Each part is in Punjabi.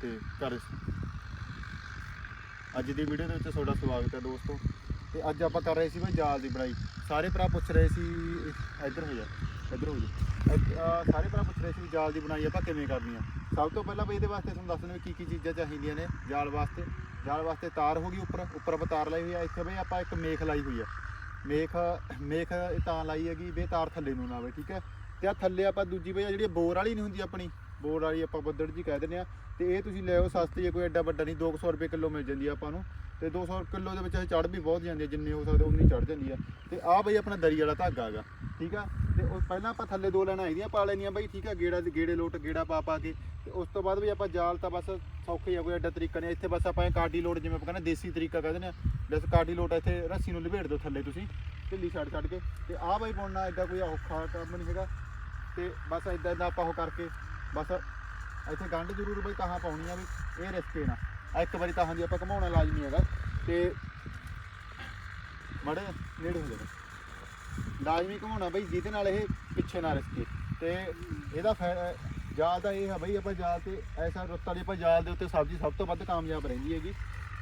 ਤੇ ਘਰ ਅੱਜ ਦੀ ਵੀਡੀਓ ਦੇ ਵਿੱਚ ਤੁਹਾਡਾ ਸਵਾਗਤ ਹੈ ਦੋਸਤੋ। ਤੇ ਅੱਜ ਆਪਾਂ ਕਰ ਰਹੇ ਸੀ ਬਈ ਜਾਲ ਦੀ ਬਣਾਈ। ਸਾਰੇ ਭਰਾ ਪੁੱਛ ਰਹੇ ਸੀ, ਇੱਧਰ ਹੋ ਜਾ, ਇੱਧਰ ਹੋ ਜਾ। ਸਾਰੇ ਭਰਾ ਪੁੱਛ ਰਹੇ ਸੀ ਵੀ ਜਾਲ ਦੀ ਬਣਾਈ ਆਪਾਂ ਕਿਵੇਂ ਕਰਨੀ ਆ। ਸਭ ਤੋਂ ਪਹਿਲਾਂ ਬਈ ਇਹਦੇ ਵਾਸਤੇ ਤੁਹਾਨੂੰ ਦੱਸ ਦਿੰਦੇ ਕੀ ਕੀ ਚੀਜ਼ਾਂ ਚਾਹੀਦੀਆਂ ਨੇ ਜਾਲ ਵਾਸਤੇ। ਜਾਲ ਵਾਸਤੇ ਤਾਰ ਹੋ ਗਈ ਉੱਪਰ ਉੱਪਰ ਆਪਾਂ ਤਾਰ ਲਾਈ ਹੋਈ ਆ। ਇੱਥੇ ਬਈ ਆਪਾਂ ਇੱਕ ਮੇਖ ਲਾਈ ਹੋਈ ਆ। ਮੇਖ ਮੇਖ ਇਹ ਤਾਂ ਲਾਈ ਹੈਗੀ ਬੇ ਤਾਰ ਥੱਲੇ ਨੂੰ ਨਾ ਆਵੇ, ਠੀਕ ਹੈ? ਤੇ ਆ ਥੱਲੇ ਆਪਾਂ ਦੂਜੀ ਬਈ ਆਹ ਜਿਹੜੀ ਬੋਰ ਵਾਲੀ ਨਹੀਂ ਹੁੰਦੀ ਆਪਣੀ ਬੋਰ ਵਾਲੀ ਆਪਾਂ ਬੱਦੜ ਜੀ ਕਹਿ ਦਿੰਦੇ ਆ। ਤੇ ਇਹ ਤੁਸੀਂ ਲਿਓ ਸਸਤੀ ਹੈ ਕੋਈ ਐਡਾ ਵੱਡਾ ਨਹੀਂ 200 ਰੁਪਏ ਕਿਲੋ ਮਿਲ ਜਾਂਦੀ ਆ ਆਪਾਂ ਨੂੰ। ਤੇ 200 ਕਿਲੋ ਦੇ ਵਿੱਚ ਇਹ ਚੜ ਵੀ ਬਹੁਤ ਜਾਂਦੀ ਹੈ ਜਿੰਨੇ ਹੋ ਸਕਦੇ ਉਨੀ ਚੜ ਜਾਂਦੀ ਆ। ਤੇ ਆਹ ਬਈ ਆਪਣਾ ਦਰੀ ਵਾਲਾ ਧਾਗਾ ਹੈਗਾ, ਠੀਕ ਆ? ਤੇ ਉਹ ਪਹਿਲਾਂ ਆਪਾਂ ਥੱਲੇ ਦੋ ਲੈਣਾ ਆਈਆਂ, ਪਾ ਲੈਣੀਆਂ ਬਈ, ਠੀਕ ਆ? ਗੇੜਾ ਦੇ ਗੇੜੇ ਲੋਟ, ਗੇੜਾ ਪਾ ਪਾ ਕੇ। ਤੇ ਉਸ ਤੋਂ ਬਾਅਦ ਵੀ ਆਪਾਂ ਜਾਲ ਤਾਂ ਬਸ ਸੌਖੇ ਆ, ਕੋਈ ਐਡਾ ਤਰੀਕਾ ਨਹੀਂ। ਇੱਥੇ ਬਸ ਆਪਾਂ ਇਹ ਕਾਡੀ ਲੋਟ, ਜਿਵੇਂ ਆਪਾਂ ਕਹਿੰਦੇ ਦੇਸੀ ਤਰੀਕਾ ਕਹਿੰਦੇ ਨੇ ਬਸ ਕਾਡੀ ਲੋਟ ਇੱਥੇ ਰੱਸੀ ਨੂੰ ਲਪੇਟ ਦਿਓ ਥੱਲੇ ਤੁਸੀਂ, ਢਿੱਲੀ ਛੱਡ ਛੱਡ ਕੇ। ਤੇ ਆਹ ਬਈ ਪਾਉਣਾ ਐਡਾ ਕੋਈ ਔਖਾ ਕੰਮ ਨਹੀਂ ਹੈਗਾ। ਤੇ ਬਸ ਇਦਾਂ ਇਦਾਂ ਆਪਾਂ ਉਹ ਕਰਕੇ ਬਸ ਇੱਥੇ ਗੰਢ ਜ਼ਰੂਰ ਬਈ ਤਾਹਾਂ ਪਾਉਣੀ ਆ ਵੀ ਇਹ ਰਿਸਕੇ ਨਾ। ਆ ਇੱਕ ਵਾਰੀ ਤਾਹਾਂ ਦੀ ਆਪਾਂ ਘਮਾਉਣਾ ਲਾਜ਼ਮੀ ਹੈਗਾ ਤੇ ਮੜੇ ਨੇੜੇ ਹੋ ਜਾਵੇ। ਲਾਜ਼ਮੀ ਘਮਾਉਣਾ ਬਈ, ਜਿਹਦੇ ਨਾਲ ਇਹ ਪਿੱਛੇ ਨਾ ਰਿਸਕੇ। ਤੇ ਇਹਦਾ ਫਾਇਦਾ ਜਾਲ ਦਾ ਇਹ ਹੈ ਬਈ, ਆਪਾਂ ਜਾਲ ਤੇ ਐਸਾ ਰੁੱਤ ਵਾਲੀ ਆਪਾਂ ਜਾਲ ਦੇ ਉੱਤੇ ਸਬਜ਼ੀ ਸਭ ਤੋਂ ਵੱਧ ਕਾਮਯਾਬ ਰਹਿੰਦੀ ਹੈਗੀ।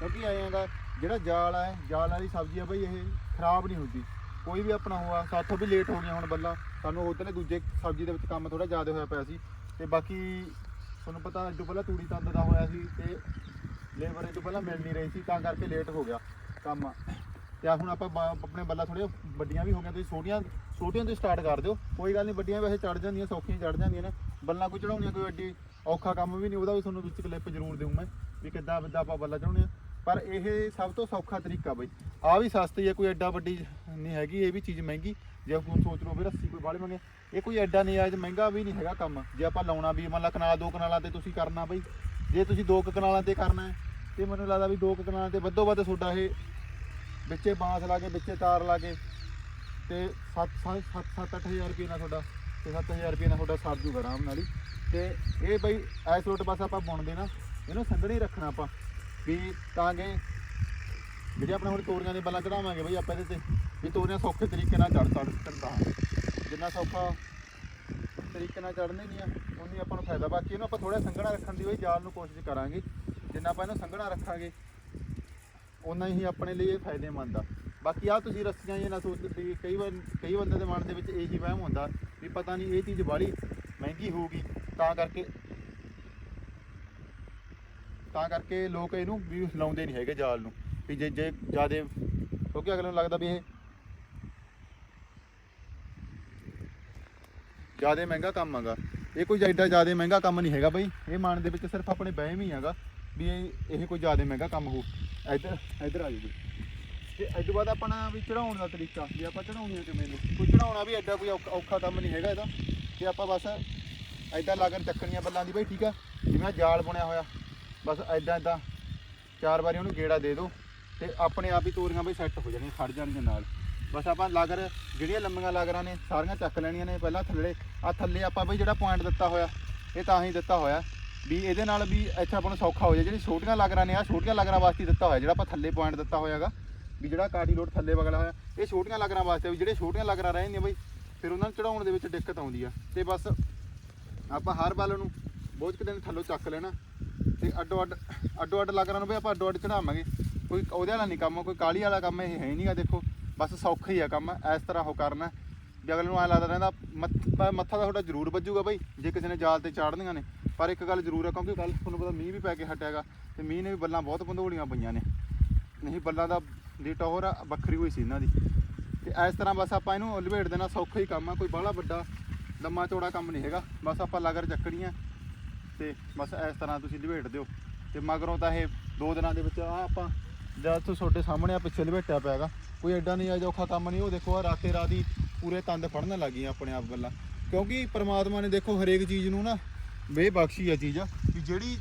ਕਿਉਂਕਿ ਆਏਗਾ ਜਿਹੜਾ ਜਾਲ ਹੈ ਜਾਲ ਵਾਲੀ ਸਬਜ਼ੀ ਆ ਬਈ, ਇਹ ਖਰਾਬ ਨਹੀਂ ਹੁੰਦੀ। ਕੋਈ ਵੀ ਆਪਣਾ ਹੋਆ, ਸਾਥੋਂ ਵੀ ਲੇਟ ਹੋ ਗਈਆਂ ਹੁਣ ਬੱਲਾ। ਸਾਨੂੰ ਉਧਰਲੇ ਦੂਜੇ ਸਬਜ਼ੀ ਦੇ ਵਿੱਚ ਕੰਮ ਥੋੜਾ ਜ਼ਿਆਦਾ ਹੋਇਆ ਪਿਆ ਸੀ। ਤੇ ਬਾਕੀ ਤੁਹਾਨੂੰ ਪਤਾ ਅੱਜ ਪਹਿਲਾਂ ਤੂੜੀ ਤੰਦ ਦਾ ਹੋਇਆ ਸੀ ਤੇ ਲੇਬਰ ਇਹ ਤੋਂ ਪਹਿਲਾਂ ਮਿਲ ਨਹੀਂ ਰਹੀ ਸੀ, ਤਾਂ ਕਰਕੇ ਲੇਟ ਹੋ ਗਿਆ ਕੰਮ। ਤੇ ਆਹ ਹੁਣ ਆਪਾਂ ਬ- ਆਪਣੇ ਬੱਲਾ ਥੋੜ੍ਹੀਆਂ ਵੱਡੀਆਂ ਵੀ ਹੋ ਗਈਆਂ, ਤੁਸੀਂ ਛੋਟੀਆਂ ਛੋਟੀਆਂ ਤੋਂ ਸਟਾਰਟ ਕਰ ਦਿਓ। ਕੋਈ ਗੱਲ ਨਹੀਂ, ਵੱਡੀਆਂ ਵੈਸੇ ਚੜ ਜਾਂਦੀਆਂ, ਸੌਖੀਆਂ ਚੜ ਜਾਂਦੀਆਂ ਨੇ। ਬੱਲਾ ਕੋਈ ਚੜਾਉਣੀਆਂ ਕੋਈ ਐਡੀ ਔਖਾ ਕੰਮ ਵੀ ਨਹੀਂ, ਉਹਦਾ ਵੀ ਤੁਹਾਨੂੰ ਵਿੱਚ ਕਲਿੱਪ ਜ਼ਰੂਰ ਦੇਵਾਂ ਮੈਂ ਵੀ ਕਿੱਦਾਂ ਕਿੱਦਾਂ ਆਪਾਂ ਬੱਲਾ ਚੜਾਉਣੇ ਆ ਪਰ ਇਹ ਸਭ ਤੋਂ ਸੌਖਾ ਤਰੀਕਾ ਬਈ। ਆ ਵੀ ਸਸਤੀ ਹੈ, ਕੋਈ ਐਡਾ ਵੱਡੀ ਨਹੀਂ ਹੈਗੀ, ਇਹ ਵੀ ਚੀਜ਼ ਮਹਿੰਗੀ। ਜੇ ਕੋਈ ਸੋਚ ਲਓ ਵੀ ਰੱਸੀ ਕੋਈ ਬਾਹਲੀ ਮੰਗੇ, ਇਹ ਕੋਈ ਐਡਾ ਨਹੀਂ ਆਜ ਮਹਿੰਗਾ ਵੀ ਨਹੀਂ ਹੈਗਾ ਕੰਮ। ਜੇ ਆਪਾਂ ਲਾਉਣਾ ਵੀ, ਮੰਨ ਲਾ ਕਨਾਲ, ਦੋ ਕਨਾਲਾਂ ਤੇ ਤੁਸੀਂ ਕਰਨਾ ਬਈ। ਜੇ ਤੁਸੀਂ ਦੋ ਕੁ ਕਨਾਲਾਂ ਤੇ ਕਰਨਾ ਹੈ, ਤੇ ਮੈਨੂੰ ਲੱਗਦਾ ਵੀ ਦੋ ਕੁ ਕਨਾਲਾਂ ਤੇ ਵੱਧੋ ਵੱਧ ਤੁਹਾਡਾ ਇਹ ਵਿੱਚੇ ਬਾਂਸ ਲਾ ਕੇ, ਵਿੱਚੇ ਤਾਰ ਲਾ ਕੇ, ਤੇ 7 7 7 8000 ਰੁਪਏ ਨਾਲ ਤੁਹਾਡਾ, ਤੇ 7000 ਰੁਪਏ ਨਾਲ ਤੁਹਾਡਾ ਸਰ ਜੂਗਾ ਆਰਾਮ ਨਾਲ ਹੀ। ਤੇ ਇਹ ਬਈ ਐਸ ਰੋਟ ਬਸ ਆਪਾਂ ਬੁਣਦੇ ਨਾ, ਇਹਨੂੰ ਸੰਘਣੀ ਰੱਖਣਾ ਆਪਾਂ, ਵੀ ਤਾਂ ਕਿ ਜਿਹੜੇ ਆਪਣੇ ਹੁਣ ਤੋਰੀਆਂ ਦੇ ਬੱਲਾ ਚੜਾਵਾਂਗੇ ਬਈ ਆਪਾਂ ਇਹਦੇ ਤੇ, ਵੀ ਤੋਰੀਆਂ ਸੌਖੇ ਤਰੀਕੇ ਨਾਲ ਚੜ ਚੜ ਚੜਦਾ ਜਿੰਨਾ ਸੌਖਾ ਤਰੀਕੇ ਨਾਲ ਚੜਨੇ ਨਹੀਂ ਆ ਉਨੀ ਆਪਾਂ ਨੂੰ ਫਾਇਦਾ। ਬਾਕੀ ਇਹਨੂੰ ਆਪਾਂ ਥੋੜਾ ਸੰਘਣਾ ਰੱਖਣ ਦੀ ਬਈ ਜਾਲ ਨੂੰ ਕੋਸ਼ਿਸ਼ ਕਰਾਂਗੇ। ਜਿੰਨਾ ਆਪਾਂ ਇਹਨੂੰ ਸੰਘਣਾ ਰੱਖਾਂਗੇ ਉਨਾ ਹੀ ਆਪਣੇ ਲਈ ਇਹ ਫਾਇਦੇਮੰਦ ਆ। ਬਾਕੀ ਆ ਤੁਸੀਂ ਰੱਸੀਆਂ ਇਹ ਨਾ ਸੋਚਦੇ ਵੀ ਕਈ ਵਾਰ ਕਈ ਬੰਦੇ ਦੇ ਮਨ ਦੇ ਵਿੱਚ ਇਹੀ ਵਹਿਮ ਹੁੰਦਾ ਵੀ ਪਤਾ ਨਹੀਂ ਇਹ ਚੀਜ਼ ਬਾਹਲੀ ਮਹਿੰਗੀ ਹੋਊਗੀ, ਤਾਂ ਕਰਕੇ ਤਾਂ ਕਰਕੇ ਲੋਕ ਇਹਨੂੰ ਵੀ ਲਾਉਂਦੇ ਨਹੀਂ ਹੈਗੇ ਜਾਲ ਨੂੰ। ਵੀ ਜੇ ਜੇ ਜਿਆਦੇ, ਕਿਉਂਕਿ ਅਗਲੇ ਨੂੰ ਲੱਗਦਾ ਵੀ ਇਹ ਜਿਆਦੇ ਮਹਿੰਗਾ ਕੰਮ ਹੈਗਾ ਇਹ ਕੋਈ ਐਡਾ ਜਿਆਦੇ ਮਹਿੰਗਾ ਕੰਮ ਨਹੀਂ ਹੈਗਾ ਬਈ। ਇਹ ਮਨ ਦੇ ਵਿੱਚ ਸਿਰਫ ਆਪਣੇ ਵਹਿਮ ਹੀ ਹੈਗਾ ਵੀ ਇਹ ਇਹ ਕੋਈ ਜਿਆਦੇ ਮਹਿੰਗਾ ਕੰਮ ਹੋ ਇੱਧਰ ਇੱਧਰ ਆ ਜਾਓ ਤੇ ਇਸ ਤੋਂ ਬਾਅਦ ਆਪਣਾ ਵੀ ਚੜਾਉਣ ਦਾ ਤਰੀਕਾ ਵੀ ਆਪਾਂ ਚੜਾਉਣੀ ਕਿਵੇਂ ਨੇ। ਕੋਈ ਚੜਾਉਣਾ ਵੀ ਐਡਾ ਕੋਈ ਔਖਾ- ਔਖਾ ਕੰਮ ਨਹੀਂ ਹੈਗਾ ਇਹਦਾ। ਤੇ ਆਪਾਂ ਬਸ ਐਦਾਂ ਲਾਗਰ ਚੱਕਣੀਆਂ ਬੱਲਾਂ ਦੀ ਬਈ, ਠੀਕ ਆ? ਜਿਵੇਂ ਜਾਲ ਬੁਣਿਆ ਹੋਇਆ। ਬਸ ਐਦਾਂ ਐਦਾਂ ਚਾਰ ਵਾਰੀ ਉਹਨੂੰ ਗੇੜਾ ਦੇ ਦਿਓ। ਤੇ ਆਪਣੇ ਆਪ ਹੀ ਤੋਰੀਆਂ ਬਈ ਸੈੱਟ ਹੋ ਜਾਣੀਆਂ, ਖੜ ਜਾਣਗੀਆਂ ਨਾਲ। ਬਸ ਆਪਾਂ ਲਾਗਰ, ਜਿਹੜੀਆਂ ਲੰਮੀਆਂ ਲਾਗਰਾਂ ਨੇ, ਸਾਰੀਆਂ ਚੱਕ ਲੈਣੀਆਂ ਨੇ ਪਹਿਲਾਂ ਥੱਲੇ। ਆ ਥੱਲੇ ਆਪਾਂ ਬਈ ਜਿਹੜਾ ਪੁਆਇੰਟ ਦਿੱਤਾ ਹੋਇਆ, ਇਹ ਤਾਂ ਹੀ ਦਿੱਤਾ ਹੋਇਆ। ਵੀ ਇਹਦੇ ਨਾਲ ਵੀ ਇੱਥੇ ਆਪਾਂ ਨੂੰ ਸੌਖਾ ਹੋ ਜਾਏ। ਜਿਹੜੀ ਛੋਟੀਆਂ ਲਾਗਰਾਂ ਨੇ ਆ ਛੋਟੀਆਂ ਲਾਗਰਾਂ ਵਾਸਤੇ ਹੀ ਦਿੱਤਾ ਹੋਇਆ, ਜਿਹੜਾ ਆਪਾਂ ਥੱਲੇ ਪੁਆਇੰਟ ਦਿੱਤਾ ਹੋਇਆਗਾ ਵੀ ਜਿਹੜਾ ਕਾਟੀ ਲੋਡ ਥੱਲੇ ਵਗਲਾ ਹੋਇਆ, ਇਹ ਛੋਟੀਆਂ ਲਾਗਰਾਂ ਵਾਸਤੇ ਵੀ ਜਿਹੜੇ ਛੋਟੀਆਂ ਲਾਗਰਾਂ ਰਹਿ ਜਾਂਦੀਆਂ ਬਈ, ਫਿਰ ਉਹਨਾਂ ਨੂੰ ਚੜਾਉਣ ਦੇ ਵਿੱਚ ਦਿੱਕਤ ਆਉਂਦੀ ਆ। ਤੇ ਬਸ ਆਪਾਂ ਹਰ ਬਲ ਨੂੰ ਬੋਝ ਕਿਤੇ ਨੂੰ ਥੱਲੋਂ ਚੱਕ ਲੈਣਾ। ਤੇ ਅੱਡੋ ਅੱਡ ਅੱਡੋ ਅੱਡ ਲਾਗਰਾਂ ਨੂੰ ਵੀ ਆਪਾਂ ਅੱਡੋ ਅੱਡ ਚੜਾਵਾਂਗੇ। ਕੋਈ ਉਹਦੇ ਵਾਲਾ ਨਹੀਂ ਕੰਮ, ਕੋਈ ਕਾਲੀ ਵਾਲਾ ਕੰਮ ਇਹ ਹੈ ਨਹੀਂਗਾ, ਦੇਖੋ। ਬਸ ਸੌਖਾ ਹੀ ਆ ਕੰਮ, ਇਸ ਤਰ੍ਹਾਂ ਉਹ ਕਰਨਾ। ਵੀ ਅਗਲੇ ਨੂੰ ਐ ਲੱਗਦਾ ਰਹਿੰਦਾ, ਮੱਥਾ ਮੱਥਾ ਤਾਂ ਤੁਹਾਡਾ ਜ਼ਰੂਰ ਵੱਜੂਗਾ ਬਈ, ਜੇ ਕਿਸੇ ਨੇ ਜਾਲ ਤੇ ਚਾੜਨੀਆਂ ਨੇ। ਪਰ ਇੱਕ ਗੱਲ ਜ਼ਰੂਰ ਹੈ ਕਿਉਂਕਿ ਕੱਲ ਤੁਹਾਨੂੰ ਪਤਾ ਮੀਂਹ ਵੀ ਪੈ ਕੇ ਹਟਿਆਗਾ, ਤੇ ਮੀਂਹ ਨੇ ਵੀ ਬੱਲਾਂ ਬਹੁਤ ਪੰਧੋਲੀਆਂ ਪਈਆਂ ਨੇ। ਨਹੀਂ, ਬੱਲਾਂ ਦਾ ਦੀ ਟੌਰ ਵੱਖਰੀ ਹੋਈ ਸੀ ਇਹਨਾਂ ਦੀ। ਤੇ ਇਸ ਤਰ੍ਹਾਂ ਬਸ ਆਪਾਂ ਇਹਨੂੰ ਲਵੇਟ ਦੇਣਾ, ਸੌਖਾ ਹੀ ਕੰਮ ਆ, ਕੋਈ ਬਾਹਲਾ ਵੱਡਾ, ਲੰਮਾ ਚੌੜਾ ਕੰਮ ਨਹੀਂ ਹੈਗਾ। ਬਸ ਆਪਾਂ ਲਗਰ ਚੱਕਣੀਆਂ, ਤੇ ਬਸ ਇਸ ਤਰ੍ਹਾਂ ਤੁਸੀਂ ਲਵੇਟ ਦਿਓ। ਤੇ ਮਗਰੋਂ ਤਾਂ ਇਹ ਦੋ ਦਿਨਾਂ ਦੇ ਵਿੱਚ ਆ ਆਪਾਂ ਜਦ ਤੋਂ ਤੁਹਾਡੇ ਸਾਹਮਣੇ ਆ ਪਿੱਛੇ ਲਪੇਟਿਆ ਲਵੇਟਿਆ ਪਿਆਗਾ ਕੋਈ ਐਡਾ ਨਹੀਂ ਆ ਔਖਾ ਕੰਮ ਨਹੀਂ, ਉਹ ਦੇਖੋ ਆ ਰਾਤੇ ਰਾਤੀ ਪੂਰੇ ਤੰਦ ਫੜਨ ਲੱਗ ਗਈਆਂ ਆਪਣੇ ਆਪ ਗੱਲਾਂ। ਕਿਉਂਕਿ ਪ੍ਰਮਾਤਮਾ ਨੇ ਦੇਖੋ ਹਰੇਕ ਚੀਜ਼ ਨੂੰ ਨਾ ਬੇਬਖਸ਼ੀ ਆ ਚੀਜ਼, ਕਿ ਜਿਹੜੀ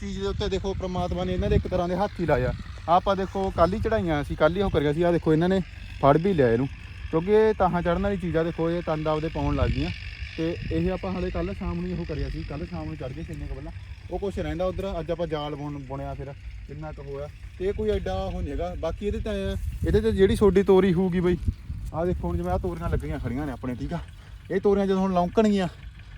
ਚੀਜ਼ ਦੇ ਉੱਤੇ ਦੇਖੋ ਪ੍ਰਮਾਤਮਾ ਨੇ ਇਹਨਾਂ ਦੇ ਇੱਕ ਤਰ੍ਹਾਂ ਦੇ ਹੱਥ ਹੀ ਲਾਇਆ। ਆਪਾਂ ਦੇਖੋ ਕੱਲ ਹੀ ਚੜਾਈਆਂ ਸੀ ਕੱਲ ਹੀ ਉਹ ਕਰਿਆ ਸੀ ਆ ਦੇਖੋ ਇਹਨਾਂ ਨੇ ਫੜ ਵੀ ਲਿਆ ਇਹਨੂੰ। ਕਿਉਂਕਿ ਇਹ ਤਾਹਾਂ ਚੜਨ ਵਾਲੀ ਚੀਜ਼ਾਂ ਦੇਖੋ ਇਹ ਤੰਦ ਆਪਦੇ ਪਾਉਣ ਲੱਗ ਗਈਆਂ ਤੇ ਇਹ ਆਪਾਂ ਹਾਲੇ ਕੱਲ ਸ਼ਾਮ ਨੂੰ ਹੀ ਉਹ ਕਰਿਆ ਸੀ ਕੱਲ ਸ਼ਾਮ ਨੂੰ ਚੜ ਗਏ ਕਿੰਨੇ ਕੁ ਪਹਿਲਾਂ। ਉਹ ਕੁਛ ਰਹਿੰਦਾ ਉਧਰ, ਅੱਜ ਆਪਾਂ ਜਾਲ ਬੁਣ ਬੁਣਿਆ ਫਿਰ, ਕਿੰਨਾ ਕੁ ਹੋਇਆ। ਤੇ ਇਹ ਕੋਈ ਐਡਾ ਉਹ ਨਹੀਂ ਹੈਗਾ। ਬਾਕੀ ਇਹਦੇ ਤਾਂ ਆ, ਇਹਦੇ ਤੇ ਜਿਹੜੀ ਛੋਡੀ ਤੋਰੀ ਹੋਊਗੀ ਬਈ ਆਹ ਦੇਖੋ ਹੁਣ ਜਿਵੇਂ ਆ ਤੋਰੀਆਂ ਲੱਗੀਆਂ ਖੜੀਆਂ ਨੇ ਆਪਣੇ ਠੀਕ ਆ? ਇਹ ਤੋਰੀਆਂ ਜਦੋਂ ਹੁਣ ਲੌਂਕਣਗੀਆਂ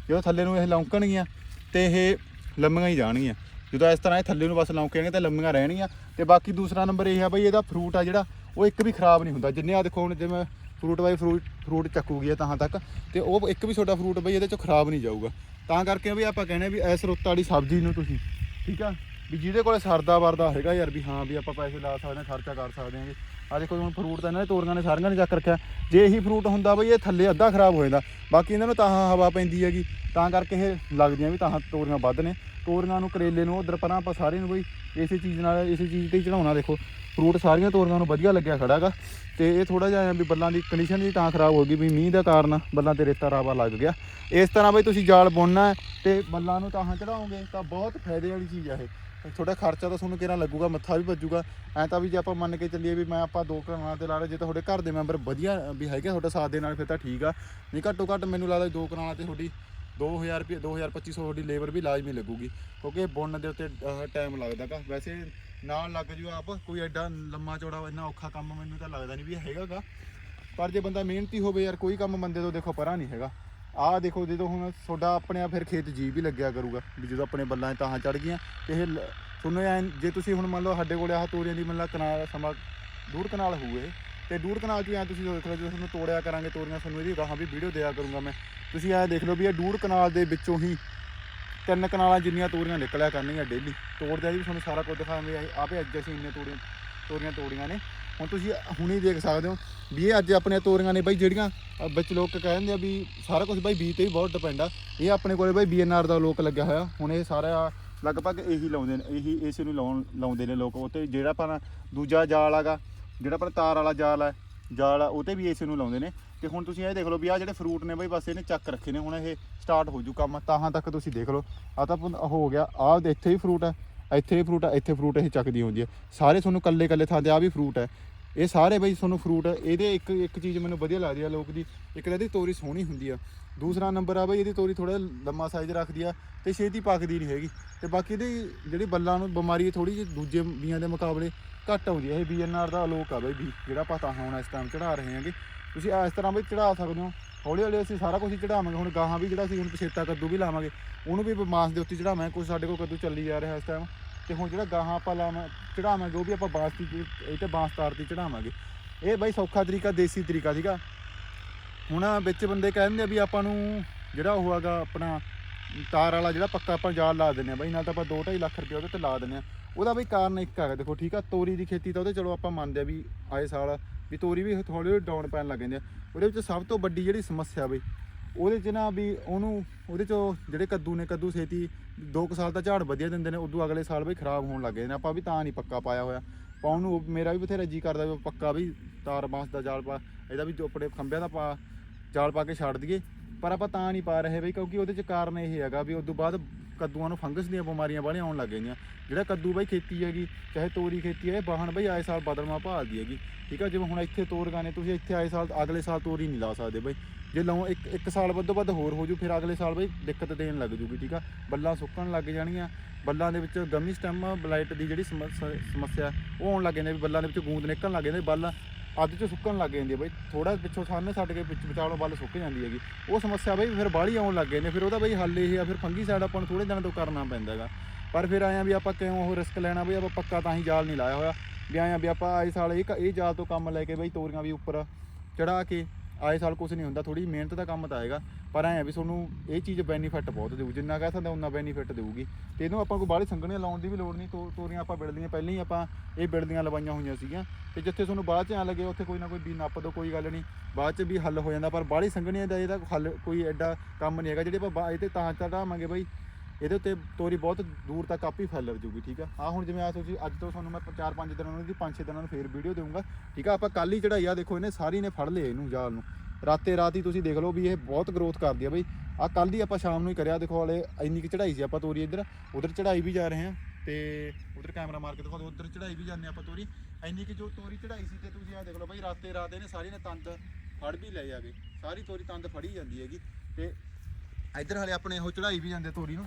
ਜਦੋਂ ਥੱਲੇ ਨੂੰ ਇਹ ਲੌਂਕਣਗੀਆਂ ਤੇ ਇਹ ਲੰਮੀਆਂ ਹੀ ਜਾਣਗੀਆਂ। ਜਦੋਂ ਇਸ ਤਰ੍ਹਾਂ ਇਹ ਥੱਲੇ ਨੂੰ ਬਸ ਲੌਂਕੇਂਗੇ ਤਾਂ ਲੰਮੀਆਂ ਰਹਿਣਗੀਆਂ। ਤੇ ਬਾਕੀ ਦੂਸਰਾ ਨੰਬਰ ਇਹ ਆ ਬਈ ਇਹਦਾ ਫਰੂਟ ਆ ਜਿਹੜਾ ਉਹ ਇੱਕ ਵੀ ਖਰਾਬ ਨਹੀਂ ਹੁੰਦਾ। ਜਿੰਨੇ ਆ ਦੇਖੋ ਹੁਣ ਜਿਵੇਂ ਫਰੂਟ ਬਾਈ ਫਰੂਟ ਫਰੂਟ ਚੱਕੂਗੀ ਇਹ ਤਾਂ ਤੱਕ ਤੇ ਉਹ ਇੱਕ ਵੀ ਤੁਹਾਡਾ ਫਰੂਟ ਬਈ ਇਹਦੇ ਚੋਂ ਖਰਾਬ ਨਹੀਂ ਜਾਊਗਾ। ਤਾਂ ਕਰਕੇ ਵੀ ਆਪਾਂ ਕਹਿੰਦੇ ਵੀ ਇਸ ਰੁੱਤ ਵਾਲੀ ਸਬਜ਼ੀ ਨੂੰ ਤੁਸੀਂ ਠੀਕ ਆ? ਵੀ ਜਿਹਦੇ ਕੋਲੇ ਸਰਦਾ ਵਰਦਾ ਹੈਗਾ ਯਾਰ ਵੀ ਹਾਂ ਵੀ ਆਪਾਂ ਪੈਸੇ ਲਾ ਸਕਦੇ ਹਾਂ, ਖਰਚਾ ਕਰ ਸਕਦੇ ਹਾਂ ਆ ਦੇਖੋ ਹੁਣ ਫਰੂਟ ਤਾਂ ਇਹਨਾਂ ਨੇ ਤੋਰੀਆਂ ਨੇ ਸਾਰੀਆਂ ਨੇ ਚੱਕ ਰੱਖਿਆ। ਜੇ ਇਹੀ ਫਰੂਟ ਹੁੰਦਾ ਬਈ ਇਹ ਥੱਲੇ ਅੱਧਾ ਖਰਾਬ ਹੋ ਜਾਂਦਾ। ਬਾਕੀ ਇਹਨਾਂ ਨੂੰ ਤਾਂ ਹਵਾ ਪੈਂਦੀ ਹੈਗੀ। ਤਾਂ ਕਰਕੇ ਇਹ ਲੱਗਦੀਆਂ ਵੀ ਤਾਂ ਤੋਰੀਆਂ ਵੱਧ ਨੇ। ਤੋਰੀਆਂ ਨੂੰ ਕਰੇਲੇ ਨੂੰ ਉਧਰ ਪਰਾਂ ਆਪਾਂ ਸਾਰੇ ਨੂੰ ਬਈ ਇਸੇ ਚੀਜ਼ ਨਾਲ, ਇਸੇ ਚੀਜ਼ ਤੇ ਹੀ ਚੜਾਉਣਾ ਦੇਖੋ। ਫਰੂਟ ਸਾਰੀਆਂ ਤੋਰੀਆਂ ਨੂੰ ਵਧੀਆ ਲੱਗਿਆ ਖੜਾਗਾ ਤੇ ਇਹ ਥੋੜਾ ਜਿਹਾ ਵੀ ਬੱਲਾਂ ਦੀ ਕੰਡੀਸ਼ਨ ਵੀ ਤਾਂ ਖਰਾਬ ਹੋ ਗਈ ਵੀ ਮੀਂਹ ਦਾ ਕਾਰਨ ਬੱਲਾਂ ਤੇ ਰੇਤਾ ਰਾਵਾ ਲੱਗ ਗਿਆ। ਇਸ ਤਰ੍ਹਾਂ ਬਈ ਤੁਸੀਂ ਜਾਲ ਬੁਣਨਾ ਹੈ ਤੇ ਬੱਲਾਂ ਨੂੰ ਤਾਂ ਚੜਾਓਗੇ ਤਾਂ ਬਹੁਤ ਫਾਇਦੇ ਵਾਲੀ ਚੀਜ਼ ਆ ਇਹ। ਤੁਹਾਡਾ ਖਰਚਾ ਤਾਂ ਤੁਹਾਨੂੰ ਕਿਹੜਾ ਲੱਗੂਗਾ, ਮੱਥਾ ਵੀ ਭੱਜੂਗਾ ਐ ਤਾਂ ਵੀ ਜੇ ਆਪਾਂ ਮੰਨ ਕੇ ਚੱਲੀਏ ਵੀ ਮੈਂ ਆਪਾਂ ਦੋ ਕਨਾਲਾਂ ਤੇ ਲਾ ਰਹੇ ਜੇ ਤਾਂ ਤੁਹਾਡੇ ਘਰ ਦੇ ਮੈਂਬਰ ਵਧੀਆ ਵੀ ਹੈਗੇ ਤੁਹਾਡਾ ਸਾਥ ਦੇ ਨਾਲ, ਫਿਰ ਤਾਂ ਠੀਕ ਆ। ਨਹੀਂ, ਘੱਟੋ ਘੱਟ ਮੈਨੂੰ ਲੱਗਦਾ ਦੋ ਕਨਾਲਾਂ ਤੇ ਤੁਹਾਡੀ 2000 ਰੁਪਏ 2250 ਤੁਹਾਡੀ ਲੇਬਰ ਵੀ ਲਾਜ਼ਮੀ ਲੱਗੂਗੀ। ਕਿਉਂਕਿ ਇਹ ਬੁਣਨ ਦੇ ਉੱਤੇ ਟਾਈਮ ਲੱਗਦਾਗਾ। ਵੈਸੇ ਨਾਲ ਲੱਗ ਜੂ ਆਪ, ਕੋਈ ਐਡਾ ਲੰਮਾ ਚੌੜਾ ਇੰਨਾ ਔਖਾ ਕੰਮ ਮੈਨੂੰ ਤਾਂ ਲੱਗਦਾ ਨਹੀਂ ਵੀ ਇਹ ਹੈਗਾਗਾ। ਪਰ ਜੇ ਬੰਦਾ ਮਿਹਨਤੀ ਹੋਵੇ ਯਾਰ, ਕੋਈ ਕੰਮ ਬੰਦੇ ਤੋਂ ਦੇਖੋ ਪਰਾਂ ਨਹੀਂ ਹੈਗਾ। ਆਹ ਦੇਖੋ, ਜਦੋਂ ਹੁਣ ਤੁਹਾਡਾ ਆਪਣੇ ਆਪ ਫਿਰ ਖੇਤ ਜੀ ਵੀ ਲੱਗਿਆ ਕਰੂਗਾ ਵੀ ਜਦੋਂ ਆਪਣੇ ਬੱਲਾਂ 'ਚ ਤਾਹਾਂ ਚੜ ਗਈਆਂ ਤੇ ਇਹ ਲ- ਤੁਹਾਨੂੰ ਐਂ, ਜੇ ਤੁਸੀਂ ਹੁਣ ਮੰਨ ਲਓ ਸਾਡੇ ਕੋਲੇ ਆਹ ਤੋਰੀਆਂ ਦੀ ਮਤਲਬ ਕਨਾਲ, ਸਮਾਂ ਡੂਢ ਕਨਾਲ ਹੋਊ ਇਹ, ਤੇ ਡੂਢ ਕਨਾਲ 'ਚ ਐਂ ਤੁਸੀਂ ਦੇਖ ਲਓ, ਜਦੋਂ ਤੁਹਾਨੂੰ ਤੋੜਿਆ ਕਰਾਂਗੇ ਤੋਰੀਆਂ ਤੁਹਾਨੂੰ ਇਹਦੀ ਗਾਹਾਂ ਵੀ ਵੀਡੀਓ ਦਿਆ ਕਰੂੰਗਾ ਮੈਂ। ਤੁਸੀਂ ਐਂ ਦੇਖ ਲਓ ਵੀ ਇਹ ਡੂਢ ਕਨਾਲ ਦੇ ਵਿੱਚੋਂ ਹੀ ਤਿੰਨ ਕਨਾਲਾਂ ਜਿੰਨੀਆਂ ਤੋਰੀਆਂ ਨਿਕਲਿਆ ਕਰਨੀਆਂ ਡੇਲੀ। ਤੋੜਦੇ ਵੀ ਤੁਹਾਨੂੰ ਸਾਰਾ ਕੁਝ ਦਿਖਾਵਾਂਗੇ ਆਪੇ ਅੱਜ ਅਸੀਂ ਇੰਨੇ ਤੋਰੀਆਂ ਤੋਰੀਆਂ ਤੋੜੀਆਂ ਨੇ। ਹੁਣ ਤੁਸੀਂ ਹੁਣੀ ਦੇਖ ਸਕਦੇ ਹੋ ਵੀ ਇਹ ਅੱਜ ਆਪਣੇ ਤੋਰੀਆਂ ਨੇ ਬਾਈ ਜਿਹੜੀਆਂ ਵਿੱਚ ਲੋਕ ਕਹਿੰਦੇ ਆ ਵੀ ਸਾਰਾ ਕੁਝ ਬਾਈ ਬੀ ਤੇ ਵੀ ਬਹੁਤ ਡਿਪੈਂਡ ਆ। ਇਹ ਆਪਣੇ ਕੋਲੇ ਬਾਈ ਬੀਐਨਆਰ ਦਾ ਲੋਕ ਲੱਗਿਆ ਹੋਇਆ। ਹੁਣ ਇਹ ਸਾਰਾ ਲਗਭਗ ਇਹੀ ਲਾਉਂਦੇ ਨੇ, ਇਹੀ ਇਸੇ ਨੂੰ ਲਾਉਣ, ਲਾਉਂਦੇ ਨੇ ਲੋਕ। ਉਹ ਜਿਹੜਾ ਆਪਣਾ ਦੂਜਾ ਜਾਲ ਹੈਗਾ ਜਿਹੜਾ ਆਪਣਾ ਤਾਰ ਵਾਲਾ ਜਾਲ ਹੈ ਜਾਲ ਆ, ਉਹ ਤੇ ਵੀ ਇਸੇ ਨੂੰ ਲਾਉਂਦੇ ਨੇ। ਤੇ ਹੁਣ ਤੁਸੀਂ ਇਹ ਦੇਖ ਲਓ ਵੀ ਆ ਜਿਹੜੇ ਫਰੂਟ ਨੇ ਬਈ, ਬਸ ਇਹਨੇ ਚੱਕ ਰੱਖੇ ਨੇ। ਹੁਣ ਇਹ ਸਟਾਰਟ ਹੋ ਜੂ ਕੰਮ ਤਾਹਾਂ ਤੱਕ ਤੁਸੀਂ ਦੇਖ ਲਓ। ਆ ਤਾਂ ਹੋ ਗਿਆ। ਆ ਇੱਥੇ ਵੀ ਫਰੂਟ ਹੈ ਇੱਥੇ ਵੀ ਫਰੂਟ ਆ, ਇੱਥੇ ਫਰੂਟ ਇਹ ਚੱਕਦੀ ਹੁੰਦੀ ਹੈ ਸਾਰੇ ਤੁਹਾਨੂੰ ਕੱਲੇ ਕੱਲੇ ਥਾਂ ਤੇ ਆ ਵੀ ਫਰੂਟ ਹੈ ਇਹ ਸਾਰੇ ਬਈ ਤੁਹਾਨੂੰ ਫਰੂਟ ਇਹਦੇ ਇੱਕ ਇੱਕ ਚੀਜ਼ ਮੈਨੂੰ ਵਧੀਆ ਲੱਗਦੀ ਆ ਲੋਕ ਦੀ, ਇੱਕ ਤਾਂ ਇਹਦੀ ਤੋਰੀ ਸੋਹਣੀ ਹੁੰਦੀ ਆ। ਦੂਸਰਾ ਨੰਬਰ ਆ ਬਈ ਇਹਦੀ ਤੋਰੀ ਥੋੜਾ ਲੰਮਾ ਸਾਈਜ਼ ਰੱਖਦੀ ਆ ਤੇ ਛੇਤੀ ਪੱਕਦੀ ਨਹੀਂ ਹੈਗੀ। ਤੇ ਬਾਕੀ ਇਹਦੀ ਜਿਹੜੀ ਬੱਲਾਂ ਨੂੰ ਬਿਮਾਰੀ ਥੋੜੀ ਜਿਹੀ ਦੂਜੇ ਬੀਆਂ ਦੇ ਮੁਕਾਬਲੇ ਘੱਟ ਆਉਂਦੀ ਹੈ ਇਹ ਬੀਐਨਆਰ ਦਾ ਲੋਕ ਆ ਬਈ ਵੀ ਜਿਹੜਾ ਪਤਾ ਤਾਂ ਹੁਣ ਇਸ ਟਾਈਮ ਚੜਾ ਰਹੇ ਹਾਂਗੇ। ਤੁਸੀਂ ਇਸ ਤਰ੍ਹਾਂ ਬਈ ਚੜਾ ਸਕਦੇ ਹੋ। ਹੌਲੀ ਹੌਲੀ ਅਸੀਂ ਸਾਰਾ ਕੁਝ ਚੜਾਵਾਂਗੇ ਹੁਣ ਗਾਹਾਂ ਵੀ ਜਿਹੜਾ ਅਸੀਂ ਹੁਣ ਪਛੇਤਾ ਕੱਦੂ ਵੀ ਲਾਵਾਂਗੇ, ਉਹਨੂੰ ਵੀ ਮਾਸ ਦੇ ਉੱਤੇ ਚੜਾਵਾਂਗੇ ਕੁਝ ਸਾਡੇ ਕੋਲ ਕੱਦੂ ਚੱਲੀ ਜਾ ਰਿਹਾ ਇਸ ਟਾਈਮ ਤੇ ਹੁਣ ਜਿਹੜਾ ਗਾਹਾਂ ਆਪਾਂ ਲਾਵਾਂ ਚੜਾਵਾਂਗੇ ਉਹ ਵੀ ਆਪਾਂ ਬਾਂਸ ਦੀ ਇਹ ਤੇ ਬਾਂਸ ਤਾਰ ਦੀ ਚੜਾਵਾਂਗੇ ਇਹ ਬਾਈ ਸੌਖਾ ਤਰੀਕਾ, ਦੇਸੀ ਤਰੀਕਾ ਸੀਗਾ। ਹੁਣ ਵਿੱਚ ਬੰਦੇ ਕਹਿੰਦੇ ਆ ਵੀ ਆਪਾਂ ਨੂੰ ਜਿਹੜਾ ਉਹ ਹੈਗਾ ਆਪਣਾ ਤਾਰ ਵਾਲਾ ਜਿਹੜਾ ਪੱਕਾ ਆਪਾਂ ਜਾਲ ਲਾ ਦਿੰਦੇ ਆ ਬਾਈ, ਨਾਲ ਤਾਂ ਆਪਾਂ 2.5 ਲੱਖ ਰੁਪਏ ਉਹਦੇ ਤੇ ਲਾ ਦਿੰਦੇ ਆ। ਉਹਦਾ ਬਈ ਕਾਰਨ ਇੱਕ ਹੈਗਾ, ਦੇਖੋ ਠੀਕ ਆ, ਤੋਰੀ ਦੀ ਖੇਤੀ ਤਾਂ ਉਹਦੇ ਚਲੋ ਆਪਾਂ ਮੰਨਦੇ ਆ ਵੀ ਆਏ ਸਾਲ ਵੀ ਤੋਰੀ ਵੀ ਹੌਲੀ ਹੌਲੀ ਡਾਊਨ ਪੈਣ ਲੱਗ ਜਾਂਦੀ ਆ। ਉਹਦੇ ਵਿੱਚ ਸਭ ਤੋਂ ਵੱਡੀ ਜਿਹੜੀ ਸਮੱਸਿਆ ਬਈ, ਉਹਦੇ 'ਚ ਨਾ ਵੀ ਉਹਨੂੰ, ਉਹਦੇ 'ਚੋਂ ਜਿਹੜੇ ਕੱਦੂ ਨੇ, ਕੱਦੂ ਛੇਤੀ 2 ਸਾਲ ਦਾ ਝਾੜ ਵਧੀਆ ਦਿੰਦੇ ਨੇ, ਉਦੋਂ ਅਗਲੇ ਸਾਲ ਬਈ ਖਰਾਬ ਹੋਣ ਲੱਗ ਜਾਂਦੇ ਨੇ। ਆਪਾਂ ਵੀ ਤਾਂ ਨਹੀਂ ਪੱਕਾ ਪਾਇਆ ਹੋਇਆ। ਪਾਉਣ ਨੂੰ ਮੇਰਾ ਵੀ ਬਥੇਰਾ ਜੀ ਕਰਦਾ ਵੀ ਪੱਕਾ ਵੀ ਤਾਰ ਬਾਂਸ ਦਾ ਜਾਲ ਪਾ, ਇਹਦਾ ਵੀ ਆਪਣੇ ਖੰਭਿਆਂ ਦਾ ਪਾ, ਜਾਲ ਪਾ ਕੇ ਛੱਡ ਦਈਏ। ਪਰ ਆਪਾਂ ਤਾਂ ਨਹੀਂ ਪਾ ਰਹੇ ਬਈ, ਕਿਉਂਕਿ ਉਹਦੇ 'ਚ ਕਾਰਨ ਇਹ ਹੈਗਾ ਵੀ ਉਦੋਂ ਬਾਅਦ ਕੱਦੂਆਂ ਨੂੰ ਫੰਗਸ ਦੀਆਂ ਬਿਮਾਰੀਆਂ ਵਾਲੀਆਂ ਆਉਣ ਲੱਗ ਗਈਆਂ। ਜਿਹੜਾ ਕੱਦੂ ਬਾਈ ਖੇਤੀ ਹੈਗੀ, ਚਾਹੇ ਤੋਰੀ ਖੇਤੀ ਹੈ, ਇਹ ਬਾਹਣ ਬਈ ਆਏ ਸਾਲ ਬਦਲਮਾ ਭਾਲਦੀ ਹੈਗੀ। ਠੀਕ ਆ, ਜਿਵੇਂ ਹੁਣ ਇੱਥੇ ਤੋਰ ਗਾਣੇ, ਤੁਸੀਂ ਇੱਥੇ ਆਏ ਸਾਲ, ਅਗਲੇ ਸਾਲ ਤੋਰੀ ਨਹੀਂ ਲਾ ਸਕਦੇ ਬਈ। ਜੇ ਲਾਉ ਇੱਕ ਇੱਕ ਸਾਲ ਵੱਧੋ ਵੱਧ ਹੋਰ ਹੋ ਜੂ, ਫਿਰ ਅਗਲੇ ਸਾਲ ਬਈ ਦਿੱਕਤ ਦੇਣ ਲੱਗ ਜੂਗੀ, ਠੀਕ ਆ। ਬੱਲਾਂ ਸੁੱਕਣ ਲੱਗ ਜਾਣਗੀਆਂ ਬੱਲਾਂ ਦੇ ਵਿੱਚ ਗਮੀ ਸਟੈਮ ਬਲਾਈਟ ਦੀ ਜਿਹੜੀ ਸਮੱਸ- ਸਮੱਸਿਆ, ਉਹ ਆਉਣ ਲੱਗ ਜਾਂਦੀ ਵੀ ਬੱਲਾਂ ਦੇ ਵਿੱਚ ਗੂੰਦ ਨਿਕਲਣ ਲੱਗ ਜਾਂਦੇ, ਬੱਲ ਅੱਧ ਚ ਸੁੱਕਣ ਲੱਗ ਜਾਂਦੀ ਹੈ ਬਈ ਥੋੜਾ ਪਿੱਛੋਂ ਸਾਹਮਣੇ ਛੱਡ ਕੇ ਵਿੱਚ ਵਿਚਾਲੋਂ ਬੱਲ ਸੁੱਕ ਜਾਂਦੀ ਹੈਗੀ ਉਹ ਸਮੱਸਿਆ ਬਈ ਫਿਰ ਬਾਹਲੀ ਆਉਣ ਲੱਗ ਜਾਂਦੀ ਹੈ। ਫਿਰ ਉਹਦਾ ਬਈ ਹੱਲ ਇਹ ਆ, ਫਿਰ ਫੰਗੀ ਸਾਈਡ ਆਪਾਂ ਨੂੰ ਥੋੜੇ ਦਿਨਾਂ ਤੋਂ ਕਰਨਾ ਪੈਂਦਾ ਹੈਗਾ ਪਰ ਫਿਰ ਆਇਆ ਵੀ ਆਪਾਂ ਕਿਉਂ ਉਹ ਰਿਸਕ ਲੈਣਾ ਬਈ, ਆਪਾਂ ਪੱਕਾ ਤਾਂ ਹੀ ਜਾਲ ਨਹੀਂ ਲਾਇਆ ਹੋਇਆ ਵੀ ਆਇਆ ਵੀ ਆਪਾਂ ਆਏ ਸਾਲ ਇਹ ਇਹ ਜਾਲ ਤੋਂ ਕੰਮ ਲੈ ਕੇ ਬਈ ਤੋਰੀਆਂ ਵੀ ਉੱਪਰ ਚੜਾ ਕੇ ਆਏ ਸਾਲ ਕੁਝ ਨਹੀਂ ਹੁੰਦਾ ਥੋੜੀ ਮਿਹਨਤ ਦਾ ਕੰਮ ਤਾਂ ਆਏਗਾ, ਪਰ ਐਂ ਵੀ ਤੁਹਾਨੂੰ ਇਹ ਚੀਜ਼ ਬੈਨੀਫਿਟ ਬਹੁਤ ਦੇਊ, ਜਿੰਨਾ ਕਹਿ ਸਕਦਾ ਉਹਨਾਂ ਬੈਨੀਫਿਟ ਦੇਊਗੀ। ਤੇ ਇਹਨੂੰ ਆਪਾਂ ਕੋਈ ਬਾਹਲੀ ਸੰਗਣੀਆਂ ਲਾਉਣ ਦੀ ਵੀ ਲੋੜ ਨਹੀਂ, ਤੋ, ਤੋਰੀਆਂ ਆਪਾਂ ਬਿਲਦੀਆਂ ਪਹਿਲਾਂ ਹੀ ਆਪਾਂ ਇਹ ਬਿਲਡਿੰਗਾਂ ਲਵਾਈਆਂ ਹੋਈਆਂ ਸੀਗੀਆਂ, ਤੇ ਜਿੱਥੇ ਤੁਹਾਨੂੰ ਬਾਅਦ ਚ ਆ ਲੱਗੇ ਉੱਥੇ ਕੋਈ ਨਾ ਕੋਈ ਵੀ ਨੱਪ ਦੋ, ਕੋਈ ਗੱਲ ਨਹੀਂ, ਬਾਅਦ ਚ ਵੀ ਹੱਲ ਹੋ ਜਾਂਦਾ, ਪਰ ਬਾਹਲੀ ਸੰਗਣੀਆਂ ਦਾ ਇਹਦਾ ਹੱਲ ਕੋਈ ਐਡਾ ਕੰਮ ਨਹੀਂ ਹੈਗਾ, ਜਿਹੜੇ ਆਪਾਂ ਬਾ- ਇਹ ਤੇ ਤਾਂ ਚੜਾਵਾਂਗੇ ਬਈ ਇਹਦੇ ਉੱਤੇ ਤੋਰੀ ਬਹੁਤ ਦੂਰ ਤੱਕ ਆਪੀ ਫੈਲ ਜੂਗੀ ਠੀਕ ਆ? ਆ ਹੁਣ ਜਿਵੇਂ ਆ ਤੁਸੀਂ, ਅੱਜ ਤੋਂ ਤੁਹਾਨੂੰ ਮੈਂ 4-5 ਦਿਨਾਂ ਨੂੰ ਇਹਦੀ 5-6 ਦਿਨਾਂ ਨੂੰ ਫੇਰ ਵੀਡੀਓ ਦੇਵਾਂਗਾ ਠੀਕ ਆ? ਆਪਾਂ ਕੱਲ ਹੀ ਚੜਾਈ ਆ ਦੇਖੋ ਇਹਨੇ ਸਾਰੀ ਨੇ ਫੜ ਲਿਆ ਇਹਨੂੰ ਜਾਲ ਨੂੰ। ਰਾਤੇ ਰਾਤ ਹੀ ਤੁਸੀਂ ਦੇਖ ਲਓ ਵੀ ਇਹ ਬਹੁਤ ਗਰੋਥ ਕਰਦੀ ਆ ਬਈ। ਆ ਕੱਲ ਦੀ ਆਪਾਂ ਸ਼ਾਮ ਨੂੰ ਹੀ ਕਰਿਆ, ਦੇਖੋ ਹਲੇ ਇੰਨੀ ਕਿ ਚੜਾਈ ਸੀ ਆਪਾਂ ਤੋਰੀ ਇੱਧਰ। ਉਧਰ ਚੜਾਈ ਵੀ ਜਾ ਰਹੇ ਹਾਂ ਤੇ ਉਧਰ ਕੈਮਰਾ ਮਾਰ ਕੇ ਦਿਖਾ ਦਿਓ ਉਧਰ ਚੜਾਈ ਵੀ ਜਾਂਦੇ ਆਪਾਂ ਤੋਰੀ। ਇੰਨੀ ਕਿ ਜੋ ਤੋਰੀ ਚੜਾਈ ਸੀ ਤੇ ਤੁਸੀਂ ਆ ਦੇਖ ਲਓ ਬਈ, ਰਾਤੇ ਰਾਤ ਇਹਨੇ ਸਾਰੀ ਨੇ ਤੰਦ ਫੜ ਵੀ ਲਏ ਆਗੇ ਸਾਰੀ ਤੋਰੀ ਤੰਦ ਫੜੀ ਜਾਂਦੀ ਹੈਗੀ ਤੇ ਇੱਧਰ ਹਲੇ ਆਪਣੇ ਉਹ ਚੜਾਈ ਵੀ ਜਾਂਦੇ ਤੋਰੀ ਨੂੰ।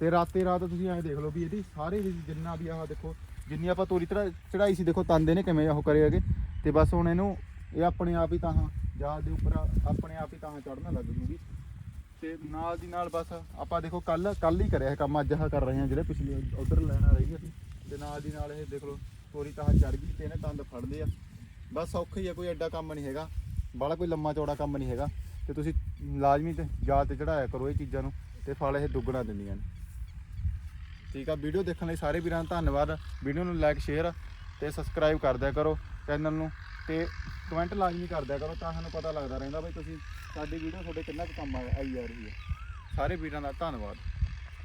ਤੇ ਰਾਤੇ ਰਾਤ ਤੁਸੀਂ ਐਂ ਦੇਖ ਲਓ ਵੀ ਇਹਦੀ ਸਾਰੇ ਦੀ ਜਿੰਨਾ ਵੀ ਆਹ ਦੇਖੋ, ਜਿੰਨੀ ਆਪਾਂ ਤੋਰੀ ਚੜਾ- ਚੜਾਈ ਸੀ, ਦੇਖੋ ਤੰਦੇ ਨੇ ਕਿਵੇਂ ਉਹ ਕਰੇ ਹੈਗੇ। ਤੇ ਬਸ ਹੁਣ ਇਹਨੂੰ ਇਹ ਆਪਣੇ ਆਪ ਹੀ ਤਾਂ ਜਾਲ ਦੇ ਉੱਪਰ ਆਪਣੇ ਆਪ ਹੀ ਤਾਂ ਚੜਨਾ ਲੱਗ ਜੂਗੀ। ਤੇ ਤੇ ਨਾਲ ਦੀ ਨਾਲ ਬਸ ਆਪਾਂ ਦੇਖੋ ਕੱਲ ਕੱਲ ਹੀ ਕਰਿਆ ਇਹ ਕੰਮ, ਅੱਜ ਆਹ ਕਰ ਰਹੇ ਹਾਂ ਜਿਹੜੇ ਪਿਛਲੇ ਉਧਰ ਲੈਣਾ ਰਹੀ ਅਸੀਂ। ਤੇ ਨਾਲ ਦੀ ਨਾਲ ਇਹ ਦੇਖ ਲਓ ਤੋਰੀ ਤਾਂ ਚੜ ਗਈ ਤੇ ਇਹਨੇ ਤੰਦ ਫੜਦੇ ਆ। ਬਸ ਔਖਾ ਹੀ ਆ, ਕੋਈ ਐਡਾ ਕੰਮ ਨਹੀਂ ਹੈਗਾ। ਬਾਹਲਾ ਕੋਈ ਲੰਮਾ ਚੌੜਾ ਕੰਮ ਨਹੀਂ ਹੈਗਾ ਤੇ ਤੁਸੀਂ ਲਾਜ਼ਮੀ ਤੇ ਯਾਦ ਤੇ ਚੜਾਇਆ ਕਰੋ ਇਹ ਚੀਜ਼ਾਂ ਨੂੰ ਤੇ ਫਲ ਇਹ ਦੁੱਗਣਾ ਦਿੰਦੀਆਂ ਨੇ। ਠੀਕ ਆ, ਵੀਡੀਓ ਦੇਖਣ ਲਈ ਸਾਰੇ ਵੀਰਾਂ ਦਾ ਧੰਨਵਾਦ। ਵੀਡੀਓ ਨੂੰ ਲਾਈਕ ਸ਼ੇਅਰ ਤੇ ਸਬਸਕ੍ਰਾਈਬ ਕਰ ਦਿਆ ਕਰੋ ਚੈਨਲ ਨੂੰ ਤੇ ਕਮੈਂਟ ਲਾਜ਼ਮੀ ਕਰ ਦਿਆ ਕਰੋ ਤਾਂ ਸਾਨੂੰ ਪਤਾ ਲੱਗਦਾ ਰਹਿੰਦਾ ਬਈ ਤੁਸੀਂ ਸਾਡੀ ਵੀਡੀਓ ਤੁਹਾਡੇ ਕਿੰਨਾ ਕੁ ਕੰਮ ਆਈ ਜਾ ਰਹੀ ਹੈ। ਸਾਰੇ ਵੀਰਾਂ ਦਾ ਧੰਨਵਾਦ।